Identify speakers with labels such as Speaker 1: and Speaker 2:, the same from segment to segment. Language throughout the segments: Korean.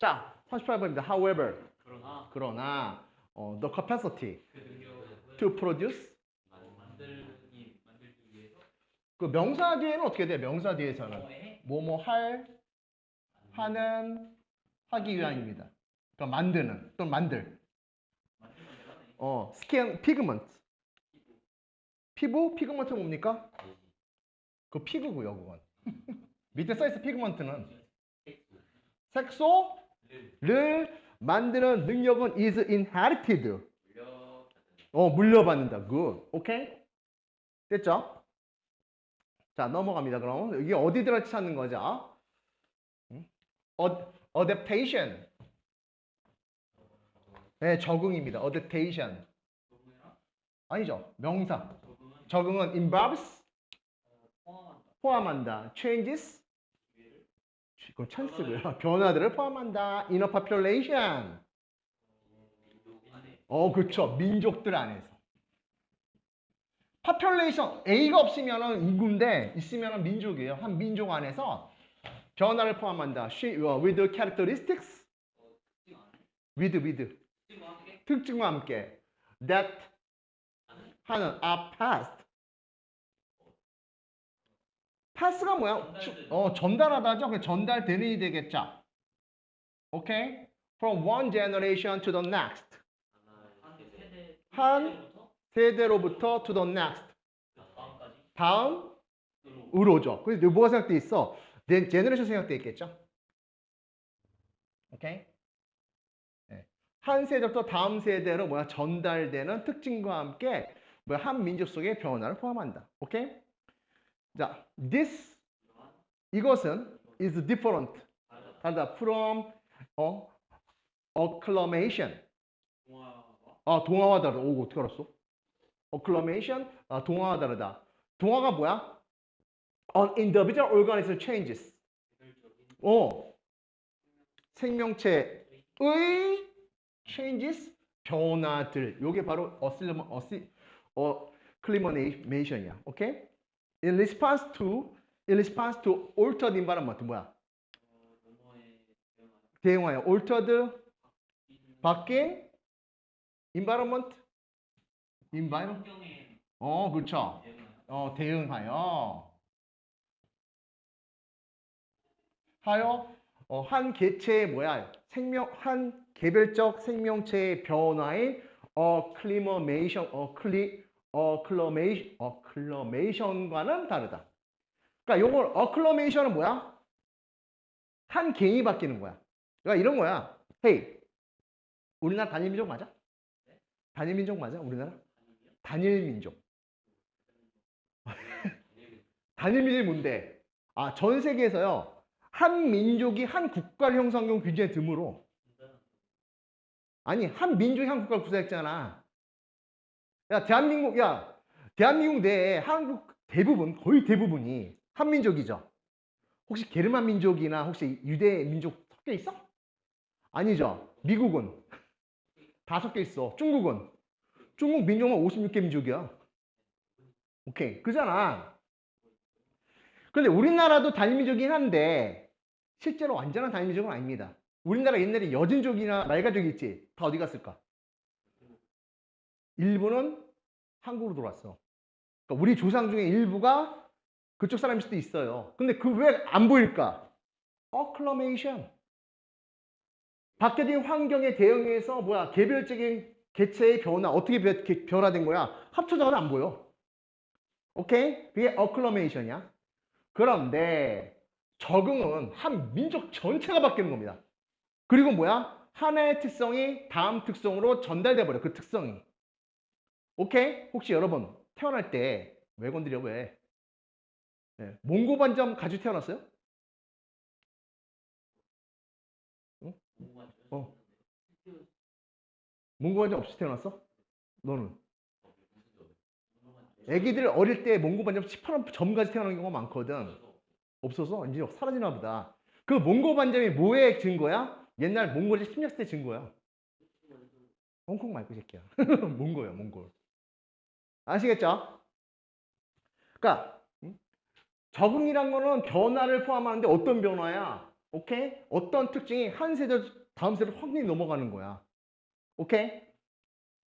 Speaker 1: 자, 38번입니다. However,
Speaker 2: 그러나
Speaker 1: 그러나 어, the capacity
Speaker 2: 그
Speaker 1: to produce
Speaker 2: 만들기 만들기 위해서
Speaker 1: 그 명사 뒤에는 어떻게 돼? 명사 뒤에서는
Speaker 2: 뭐해
Speaker 1: 뭐뭐 할, 하는, 하기 위함입니다. 그러니까 만드는 또는 만들. 어, 스킨, 피그먼트. 피부, 피그먼트 뭡니까? 그 피그고요, 그건. 밑에 써있어 피그먼트는 색소 를 만드는 능력은 is inherited. 어, 물려받는다. good. 오케이? 됐죠? 자, 넘어갑니다. 그럼 이게 어디 들어 찾는 거죠? 음? 어, adaptation. 네, 적응입니다. adaptation. 아니죠. 명사.
Speaker 2: 적응은
Speaker 1: involves
Speaker 2: 포함한다.
Speaker 1: 포함한다. changes 이건 찬스고요. 변화들을 포함한다. in a population. 어, 그렇죠. 민족들 안에서. population A가 없으면은 인구인데 있으면은 민족이에요. 한 민족 안에서 변화를 포함한다. She, uh, with characteristics, with with
Speaker 2: 특징과 함께
Speaker 1: that 하는 are pass가 뭐야? 어, 전달하다죠. 전달되는이 되겠죠. 오케이? From one generation to the next.
Speaker 2: 한 세대
Speaker 1: 세대로부터 to the next.
Speaker 2: 그 다음까지
Speaker 1: 다음
Speaker 2: 으로
Speaker 1: 으로죠. 그래서 뭐가 생각돼 있어? 내 제너레이션 생각돼 있겠죠? 오케이? 네. 한 세대부터 다음 세대로 뭐야 전달되는 특징과 함께 뭐야 한 민족 속의 변화를 포함한다. 오케이? 자, this 이것은 is different
Speaker 2: 다르다.
Speaker 1: from 어 acclamation 아 동화와 다르다. 오 어떻게 알았어? acclamation 아 동화와 다르다. 동화가 뭐야? An individual organism changes. 어 생명체의 changes 변화들. 요게 바로 어슬리먼 어시 어 클리머네이션이야. 오케이? In response to in response to altered environment 뭐야? 대응하여. Altered
Speaker 2: 이-
Speaker 1: 바뀐 environment? Environment? 어 그렇죠. 어 대응하여. 하여 어, 한 개체의 뭐야? 생명 한 개별적 생명체의 변화인 어클리머메이션 어클리 어클러메이션 어 클러메이션과는 다르다. 그러니까 요걸 어클러메이션은 뭐야? 한 개인이 바뀌는 거야. 그러니까 이런 거야. 헤이 우리나라 단일 민족 맞아? 단일 민족 맞아? 우리나라? 단일 민족. 단일 민족이 뭔데? 아, 전 세계에서요. 한 민족이 한 국가를 형성한 경우 굉장히 드물어. 아니, 한 민족이 한 국가를 구성했잖아. 야, 대한민국, 야, 대한민국 내에 한국 대부분, 거의 대부분이 한 민족이죠. 혹시 게르만 민족이나 혹시 유대 민족 섞여 있어? 아니죠. 미국은 다 섞여 있어. 중국은 중국 민족만 56개 민족이야. 오케이. 그잖아. 그런데 우리나라도 단일민족이긴 한데 실제로 완전한 단일민족은 아닙니다. 우리나라 옛날에 여진족이나 말가족이 있지. 다 어디 갔을까? 일부는 한국으로 돌아왔어. 그러니까 우리 조상 중에 일부가 그쪽 사람일 수도 있어요. 근데 그 왜 안 보일까? 어클러메이션. 바뀌어진 환경에 대응해서 뭐야 개별적인 개체의 변화 어떻게 변화된 거야? 합쳐져도 안 보여. 오케이? 그게 어클러메이션이야. 그런데 적응은 한 민족 전체가 바뀌는 겁니다. 그리고 뭐야? 하나의 특성이 다음 특성으로 전달돼 버려. 그 특성이. 오케이? 혹시 여러분 태어날 때 외건들이 왜 네, 몽고 반점 가지고 태어났어요?
Speaker 2: 공부가
Speaker 1: 어. 몽고 반점 없이 태어났어? 너는? 애기들 어릴 때 몽고 반점 18원 점까지 태어나는 경우가 많거든. 없어서 이제 사라지나 보다. 그 몽고 반점이 뭐의 증거야? 옛날 몽골이 침략 때 증거야. 홍콩 말고 이 새끼야. 몽고야, 몽골. 아시겠죠? 그러니까 음? 적응이란 거는 변화를 포함하는데 어떤 변화야? 오케이? 어떤 특징이 한 세대 다음 세대 확연히 넘어가는 거야. 오케이?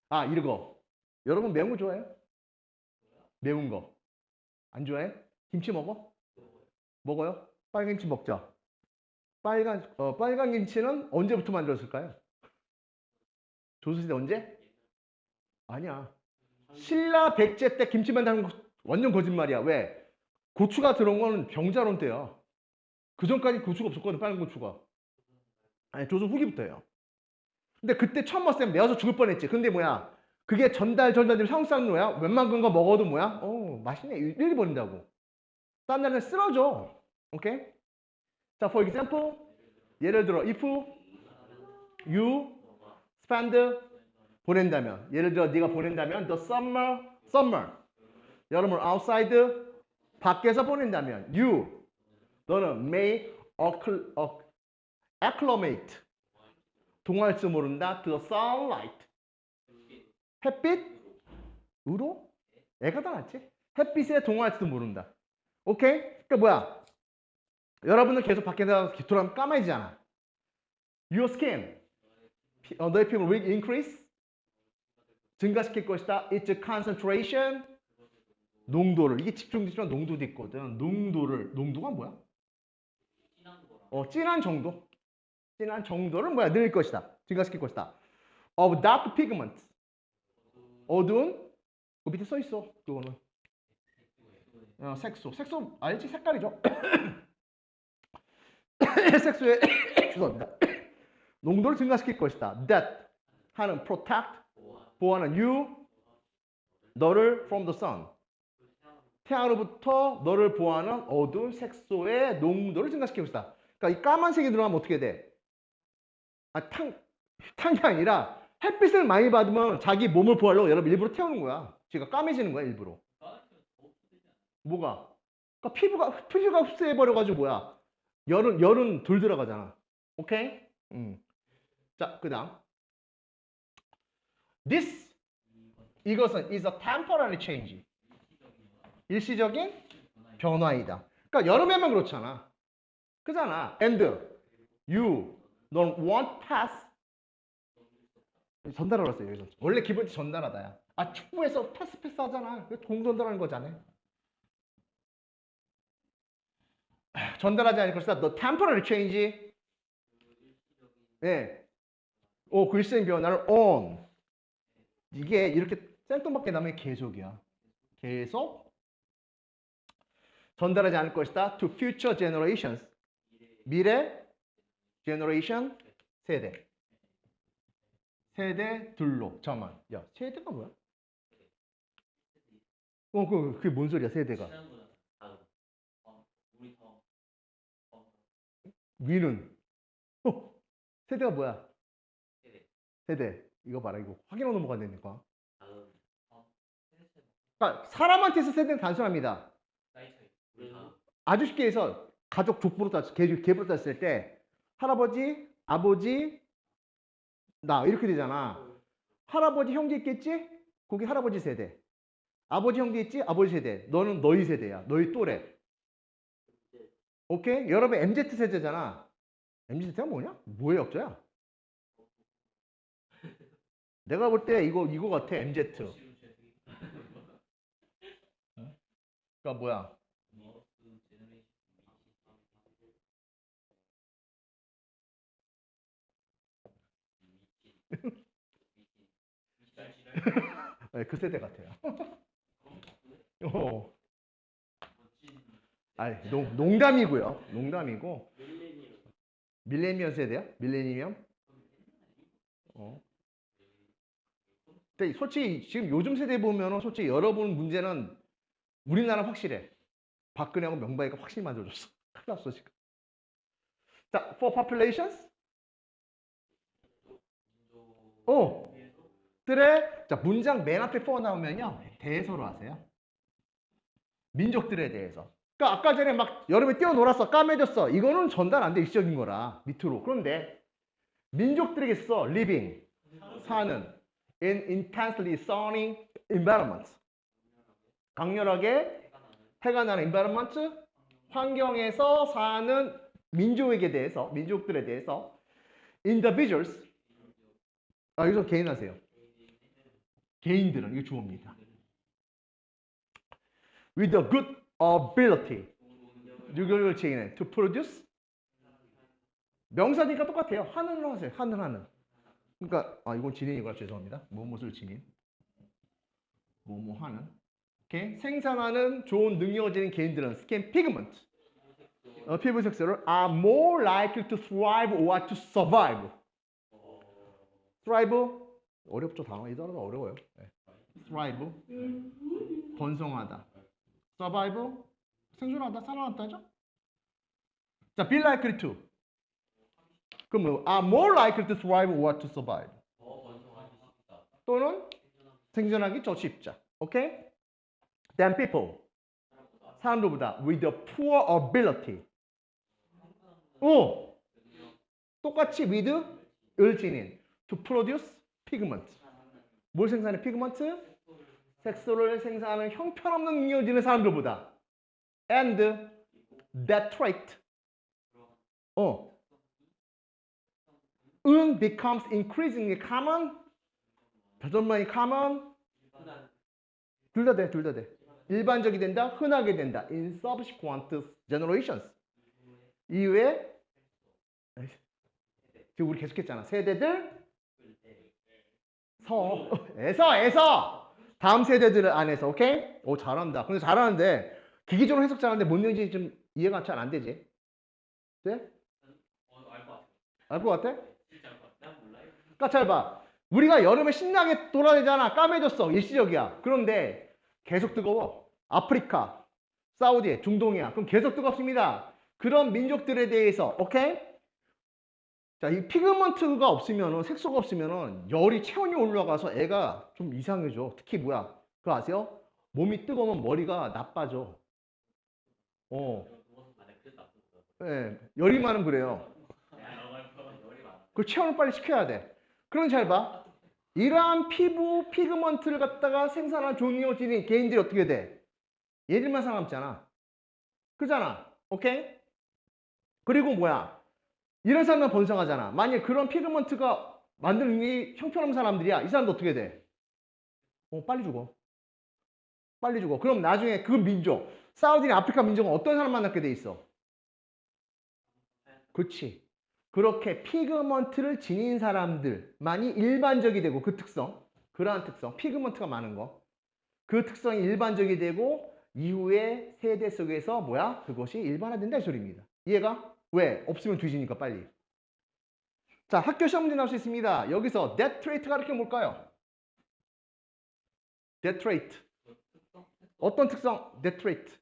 Speaker 1: 아, 이거. 여러분 매운 거 좋아해요? 매운 거. 안 좋아해? 김치 먹어? 먹어요? 빨간 김치 먹자. 빨간 어, 빨간 김치는 언제부터 만들었을까요? 조선시대 언제? 아니야. 신라 백제 때 김치 만드는 거 완전 거짓말이야. 왜? 고추가 들어온 거는 병자론 때야. 그 전까지 고추가 없었거든, 빨간 고추가. 아니, 조선 후기부터예요. 근데 그때 처음 봤을 때 매워서 죽을 뻔했지. 근데 뭐야? 그게 전달 전달되면 뭐야? 웬만한 거 먹어도 뭐야? 어, 맛있네. 이렇게 버린다고. 딴 나라는 쓰러져. 오케이? 자, for example, 예를 들어 if you spend 보낸다면. 예를 들어 네가 보낸다면 the summer summer. 여름을 outside 밖에서 보낸다면 you 너는 may accl- acc- acclimate. 동할 줄 모른다. to the sunlight. 햇빛으로? 애가 다 낫지 햇빛에 동할지도 모른다. 오케이? 그러니까 뭐야? 여러분은 계속 밖에 나가서 돌아가면 까매지잖아. your skin. 피- 어, 너의 피부 will increase 증가시킬 것이다. Its concentration 농도를 이게 집중되지만 농도도 있거든. 농도를 농도가 뭐야? 어 진한 정도. 진한 정도를 뭐야 늘 것이다. 증가시킬 것이다. Of dark pigment 어두운 그 밑에 써 있어. 그거는 어, 색소. 색소 알지? 색깔이죠. 색소의 죄송합니다. 농도를 증가시킬 것이다. That 하는 protect 보호하는 you 너를 from the sun 태양으로부터 너를 보호하는 어두운 색소의 농도를 증가시키고 있다. 그러니까 이 까만색이 들어가면 어떻게 돼? 아, 탕, 탕이 아니라 햇빛을 많이 받으면 자기 몸을 보호하려고 여러분 일부러 태우는 거야. 지가 까매지는 거야, 일부러. 뭐가? 그러니까 피부가, 피부가 흡수해버려가지고 뭐야? 열은, 열은 덜 들어가잖아. 오케이? 음. 자, 그 다음. This, 이것은 is a temporary change. 일시적인 변화이다. 그러니까 여름에만 그렇잖아. 그잖아. And you don't want pass. 전달하러 왔어요. 여기서. 원래 기본 전달하다야. 아 축구에서 패스 패스 하잖아. 그공 전달하는 거잖아. 아, 전달하지 않을 것이다. The temporary change. 예. 오, 그 일시적인 변화를 on. 이게 이렇게 생뚱맞게 나면 계속이야. 계속 전달하지 않을 것이다. To future generations. 미래 generation 세대. 세대들로. 잠깐만. 야, 세대가 뭐야? 어, 그 그게 뭔 소리야, 세대가? 위는. 어, 세대가 뭐야?
Speaker 2: 세대
Speaker 1: 세대. 이거 봐라. 이거 확인하고 넘어가야 되니까.
Speaker 2: 어,
Speaker 1: 그러니까 사람한테 있어 세대는
Speaker 2: 단순합니다.
Speaker 1: 아주 쉽게 해서 가족 족보로 따 개, 개부로 땄을 때 할아버지, 아버지, 나 이렇게 되잖아. 할아버지 형제 있겠지? 거기 할아버지 세대. 아버지 형제 있지? 아버지 세대. 너는 너희 세대야. 너희 또래. 오케이? 여러분 MZ 세대잖아. MZ 세대가 뭐냐? 뭐의 역자야? 내가 볼 때 이거 이거 같아. MZ. 그러니까 뭐야? 네, 그 세대 같아요. 어. 아니, 농, 농담이고요. 농담이고. 밀레니엄 세대야? 밀레니엄? 어. 근데 솔직히 지금 요즘 세대 보면은 솔직히 여러분 문제는 우리나라 확실해. 박근혜하고 명박이가 확실히 만들어줬어. 큰일 났어 지금. 자, for populations? 어. 들의 자 문장 맨 앞에 for 나오면요 대해서로 하세요. 민족들에 대해서. 그러니까 아까 전에 막 여름에 뛰어놀았어 까매졌어 이거는 전달 안돼 일시적인 거라 밑으로 그런데 민족들에게 써 living 사는 in intensely sunny environment 강렬하게 해가 나는 environment 환경에서 사는 민족에게 대해서 민족들에 대해서 individuals 아 여기서 개인 하세요. 개인들은 이거 주어입니다. with a good ability 누구를 지니는 to produce 명사니까 똑같아요. 하늘을 하세요. 하늘 하늘. 그러니까 아 이건 지닌이구나 죄송합니다. 무엇을 지닌 뭐뭐 하는 오케이 생산하는 좋은 능력을 지닌 개인들은 skin pigment 어, 피부 색소를 are more likely to thrive or to survive. thrive 어렵죠 단어 이 단어가 어려워요. 네. thrive 번성하다. survive 생존하다 살아났다죠. 자, be likely to 그럼 뭐, are more likely to thrive or to survive
Speaker 2: 쉽다.
Speaker 1: 또는 생존하기 더 쉽자. 오케이? than people 사람들보다 with a poor ability 어 똑같이 with 을 지닌 to produce pigment 뭘 생산해 피그먼트 색소를 생산하는 형편없는 능력을 지닌 사람들보다 and that trait 어 은 becomes increasingly common 더전만이 common 둘 다 돼, 둘 다 돼. 일반적이 된다, 흔하게 된다. In subsequent generations. 이후에 지금 우리 계속했잖아. 세대들 서 에서 에서 다음 세대들 안에서 오케이? 오 잘한다. 근데 잘하는데 기기적으로 해석 잘하는데 뭔 얘기인지 좀 이해가 잘 안 되지? 돼?
Speaker 2: 어, 알것 같아.
Speaker 1: 그러니까 잘 봐. 우리가 여름에 신나게 돌아다니잖아. 까매졌어. 일시적이야. 그런데 계속 뜨거워. 아프리카, 사우디, 중동이야. 그럼 계속 뜨겁습니다. 그런 민족들에 대해서, 오케이? 자, 이 피그먼트가 없으면은, 색소가 없으면은, 열이 체온이 올라가서 애가 좀 이상해져. 특히 뭐야? 그거 아세요? 몸이 뜨거우면 머리가 나빠져. 어,
Speaker 2: 아, 네.
Speaker 1: 예, 열이 많으면 그래요.
Speaker 2: 내가 영화를 보면 열이 많아.
Speaker 1: 그 체온을 빨리 시켜야 돼. 그럼 잘 봐. 이러한 피부 피그먼트를 갖다가 생산한 지닌 개인들이 어떻게 돼? 얘들만 살아남잖아. 그잖아. 오케이? 그리고 뭐야? 이런 사람만 번성하잖아. 만약 그런 피그먼트가 만드는 이 형편없는 사람들이야. 이 사람도 어떻게 돼? 어, 빨리 죽어. 빨리 죽어. 그럼 나중에 그 민족, 사우디나 아프리카 민족은 어떤 사람 만나게 돼 있어? 그치. 그렇게 피그먼트를 지닌 사람들만이 일반적이 되고 그 특성, 그러한 특성, 피그먼트가 많은 거, 그 특성이 일반적이 되고 이후에 세대 속에서 뭐야? 그것이 일반화된다 이 소리입니다. 이해가? 왜? 없으면 뒤지니까 빨리. 자, 학교 시험 문제 나올 수 있습니다. 여기서 that trait가 이렇게 뭘까요? that trait. 어떤 특성? that trait.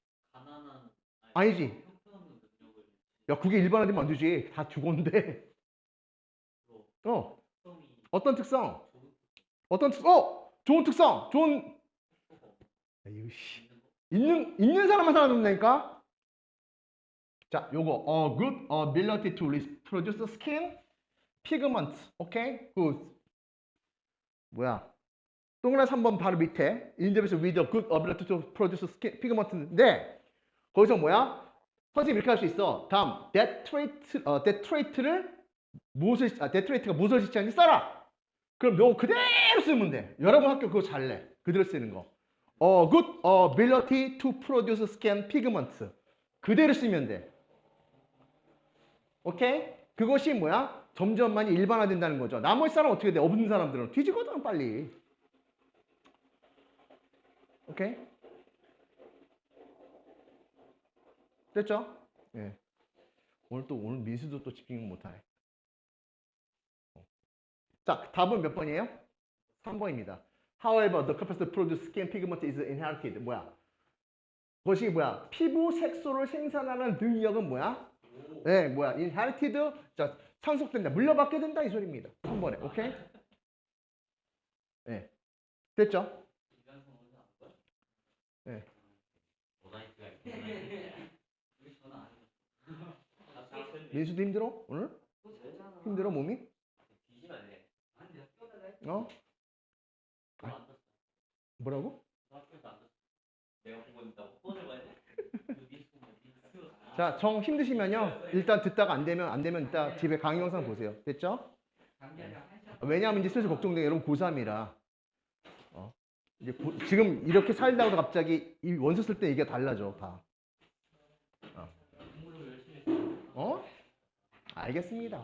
Speaker 1: 아니지. 야, 그게 일반화되면 안 되지. 다 죽었는데. 어, 어떤 특성? 어떤 특, 어! 좋은 특성! 좋은, 야, 이거 씨.
Speaker 2: 있는 거.
Speaker 1: 있는 사람만 살아남는다니까. 자, 요거 어 good ability to produce skin pigment. 오케이? 굿. 뭐야? 동그란 3번 바로 밑에 인터뷰에서 with a good ability to produce skin pigment인데 거기서 뭐야? 선생님 이렇게 할 수 있어. 다음 trait 어 무엇을 아 that trait가 무엇을 지칭하는지 써라. 그럼 너 그대로 쓰면 돼. 여러분 학교 그거 잘래. 그대로 쓰는 거. 어, good ability to produce skin pigments. 그대로 쓰면 돼. 오케이? 그것이 뭐야? 점점 많이 일반화된다는 거죠. 나머지 사람 어떻게 돼? 없는 사람들은 뒤지거든 빨리. 오케이? 됐죠? 예. 오늘 또 오늘 민수도 또 집중 못하네. 어. 자, 답은 몇 번이에요? 3번입니다. However, the capacity to produce skin pigment is inherited. 뭐야? 그것이 뭐야? 피부 색소를 생산하는 능력은 뭐야?
Speaker 2: 오.
Speaker 1: 네, 뭐야? inherited. 자, 상속된다. 물려받게 된다 이 소리입니다. 3번에. 오케이? 네. 됐죠? 네.
Speaker 2: 모나이트가 있네. 우리 전화 안 해. 나 잘했네.
Speaker 1: 민수도 힘들어? 오늘? 힘들어 몸이?
Speaker 2: 뛰어달래.
Speaker 1: 어?
Speaker 2: 떴어.
Speaker 1: 뭐라고?
Speaker 2: 그 보면 미스.
Speaker 1: 자, 정 힘드시면요. 일단 듣다가 안 되면 안 되면 이따 집에 강의 영상 보세요. 됐죠? 왜냐하면 이제 슬슬 걱정돼요. 여러분 고3이라. 어. 이제 고- 지금 이렇게 살다가도 갑자기 이 원서 쓸때 얘기가 달라져, 다. 어? 어? 알겠습니다.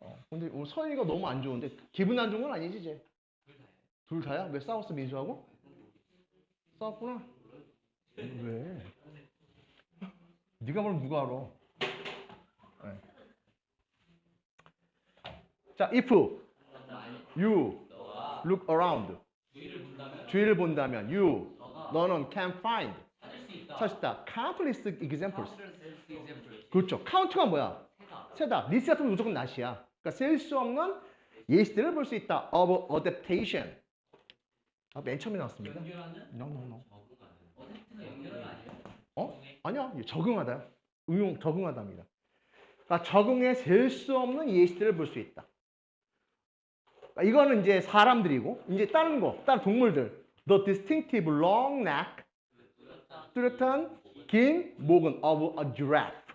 Speaker 1: 어. 근데 오늘 서희가 너무 안 좋은데 기분 안 좋은 건 아니지, 이제? 둘 다야? 왜 싸웠어, 민수하고? 싸웠구나. 왜? 네가 모르면 누가 알아? 네. 자, if you look around, 주위를 본다면 you 너는 can find 찾을 수 있다. countless examples. 그렇죠. count가 뭐야? 세다. 리스 같은 건 무조건 낫이야. 그러니까 셀수 없는 예시들을 볼 수 있다. of adaptation. 아, 맨 처음에 나왔습니다. No, no, no. 어? 아니야. 적응하다. 응용 적응하다입니다. 그러니까 적응에 셀 수 없는 예시들을 볼 수 있다. 그러니까 이거는 이제 사람들이고 이제 다른 거, 다른 동물들. The distinctive long neck, 뚜렷한 긴 목은 of a giraffe.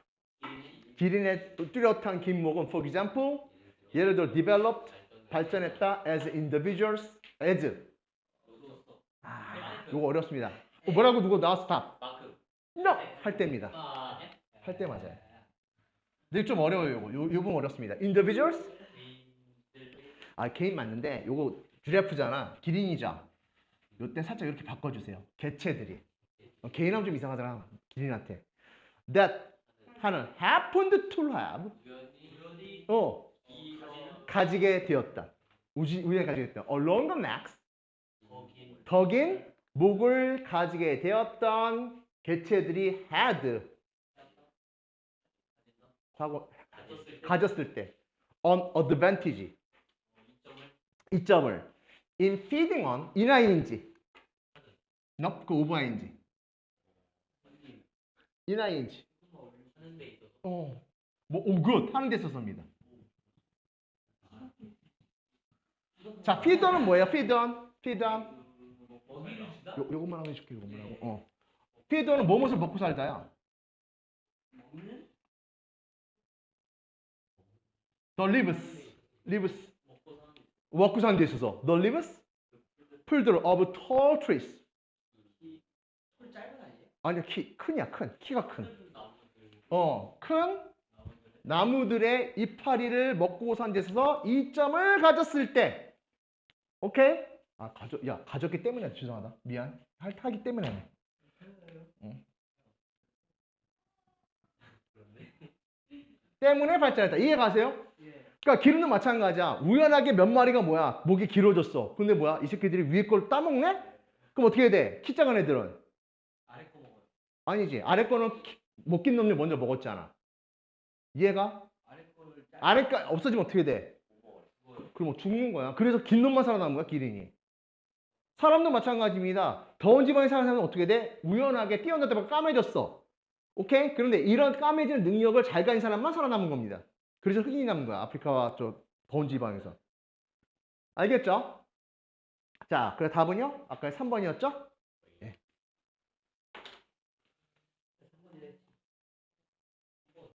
Speaker 1: 기린의 뚜렷한 긴 목은, for example, 예를 들어 developed, 발전했다 as individuals, as. 아, 이거 어렵습니다. 어, 뭐라고 누구 나왔어? 답. No! 할 때입니다. 할 때 맞아요. 근데 좀 어려워요, 요거. 요, 요 부분 어렵습니다. individuals? 아, 개인 맞는데, 요거 듀레프잖아. 기린이자. 요때 살짝 이렇게 바꿔주세요. 개체들이. 어, 개인하면 좀 이상하잖아. 기린한테. That 하는 happened to have. 어, 가지게 되었다. 우지, 우리가 가지게 되었다. along the next. 덕인 목을 가지게 되었던 개체들이 had 과거 가졌을 때 on advantage 이점을 in feeding on 인아인지 not 그 오버아인지 인아인지 어, 뭐, 오, good 하는 데 썼습니다. 자, feedon은 뭐예요? feedon, feedon. 요, 요것만 하고 해줄게, 요것만 하고. 어. feedon은 뭐뭇을 먹고 살다야. the lives, lives. 먹고 사는 데 있어서 the lives, 풀들 of tall trees. 아니야, 키, 큰이야, 큰. 키가 큰. 어, 큰 나무들의 이파리를 먹고 산데 있어서 이점을 가졌을 때. 오케이? 아, 가져, 야, 가졌기 때문이야. 죄송하다. 미안. 할 타기 때문에. 응. 때문에 발전했다. 이해 가세요? 그러니까 기름도 마찬가지야. 우연하게 몇 마리가 뭐야? 목이 길어졌어. 근데 뭐야? 이 새끼들이 위에 걸 따먹네? 그럼 어떻게 해야 돼? 키 작은 애들은. 아니지. 아래 거는 키- 못 낀 놈이 먼저 먹었잖아. 이해가? 아래가 없어지면 어떻게 돼? 그럼 뭐 죽는 거야. 그래서 긴 놈만 살아남은 거야, 기린이. 사람도 마찬가지입니다. 더운 지방에 사는 사람은 어떻게 돼? 우연하게 뛰어놀다가 까매졌어. 오케이? 그런데 이런 까매지는 능력을 잘 가진 사람만 살아남은 겁니다. 그래서 흑인이 남은 거야. 아프리카와 저 더운 지방에서. 알겠죠? 자, 그래 답은요? 아까 3번이었죠?